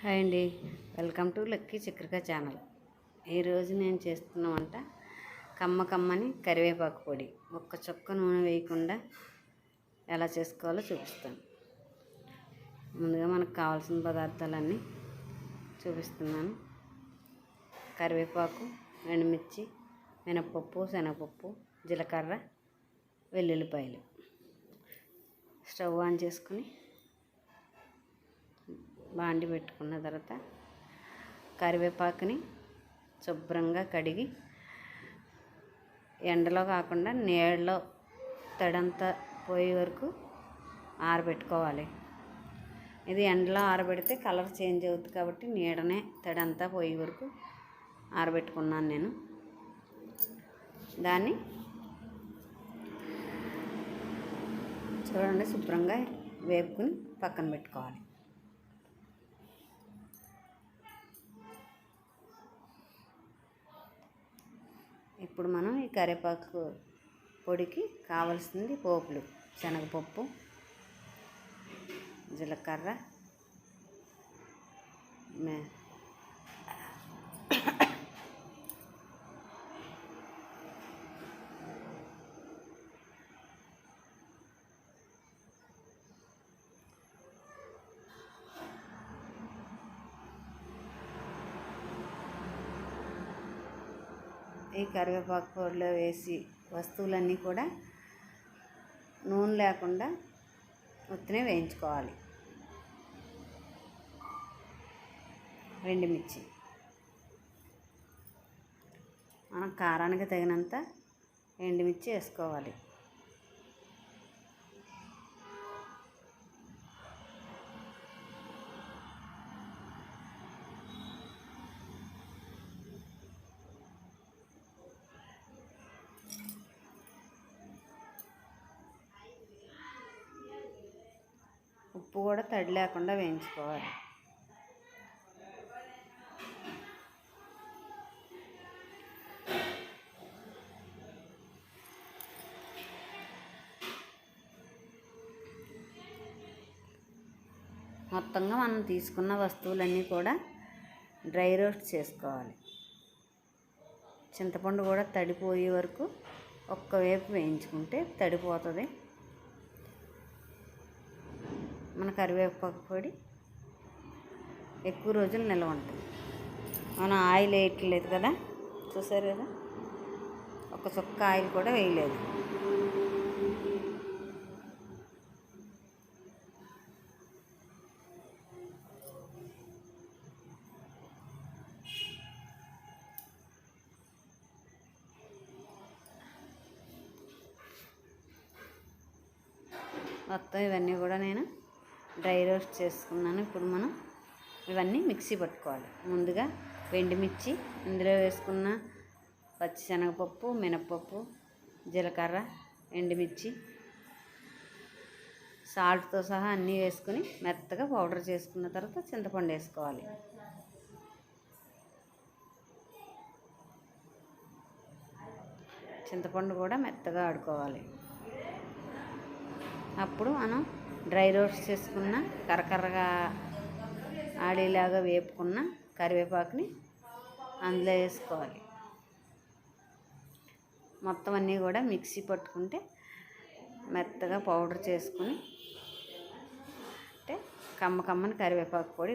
Hi అండి. Welcome to lucky Chakrika channel. ఈరోజు నేను చేస్తున్న వంట కమ్మ కమ్మని కరివేపాకు పొడి. ఒక్క చుక్క నూనె వేయకుండా ఎలా చేసుకోవాలో చూపిస్తాను. ముందుగా మనకు కావాల్సిన పదార్థాలన్నీ చూపిస్తున్నాను. కరివేపాకు ఎండుమిర్చి మినపప్పు శనగపప్పు జీలకర్ర వెల్లుల్లిపాయలు. స్టవ్ ఆన్ చేసుకుని బాండి పెట్టుకున్న తర్వాత కరివేపాకుని శుభ్రంగా కడిగి ఎండలో కాకుండా నీళ్ళలో తడంతా పోయే వరకు ఆరబెట్టుకోవాలి. ఇది ఎండలో ఆరబెడితే కలర్ చేంజ్ అవుతుంది కాబట్టి నీడనే తడంతా పోయే వరకు ఆరబెట్టుకున్నాను నేను. దాన్ని చూడండి శుభ్రంగా వేపుకుని పక్కన పెట్టుకోవాలి. ఇప్పుడు మనం ఈ కరివేపాకు పొడికి కావాల్సింది పోపులు శనగపప్పు జీలకర్ర మే ఈ కరివేపాకు పొడిలో వేసి వస్తువులన్నీ కూడా నూనె లేకుండా ఉత్తినే వేయించుకోవాలి. మిర్చి మనం కారానికి తగినంత ఎండుమిర్చి వేసుకోవాలి. ఉప్పు కూడా తడి లేకుండా వేయించుకోవాలి. మొత్తంగా మనం తీసుకున్న వస్తువులన్నీ కూడా డ్రై రోస్ట్ చేసుకోవాలి. చింతపండు కూడా తడిపోయే వరకు ఒక్కవైపు వేయించుకుంటే తడిపోతుంది. మన కరివేపాకు పొడి ఎక్కువ రోజులు నిల్వ ఉంటుంది. మనం ఆయిల్ వేయట్లేదు కదా? చూసారు కదా? ఒక చుక్క ఆయిల్ కూడా వేయలేదు. మొత్తం ఇవన్నీ కూడా నేను డ్రై రోస్ట్ చేసుకున్నాను. ఇప్పుడు మనం ఇవన్నీ మిక్సీ పట్టుకోవాలి. ముందుగా వెండిమిర్చి ఇందులో వేసుకున్న పచ్చిశనగపప్పు మినప్పప్పు జీలకర్ర ఎండుమిర్చి సాల్ట్తో సహా అన్నీ వేసుకుని మెత్తగా పౌడర్ చేసుకున్న తర్వాత చింతపండు వేసుకోవాలి. చింతపండు కూడా మెత్తగా ఆడుకోవాలి. అప్పుడు మనం డ్రై రోస్ట్ చేసుకున్న కరకరగా ఆడేలాగా వేపుకున్న కరివేపాకుని అందులో వేసుకోవాలి. మొత్తం అన్నీ కూడా మిక్సీ పట్టుకుంటే మెత్తగా పౌడర్ చేసుకుని అంటే కమ్మ కమ్మని కరివేపాకు పొడి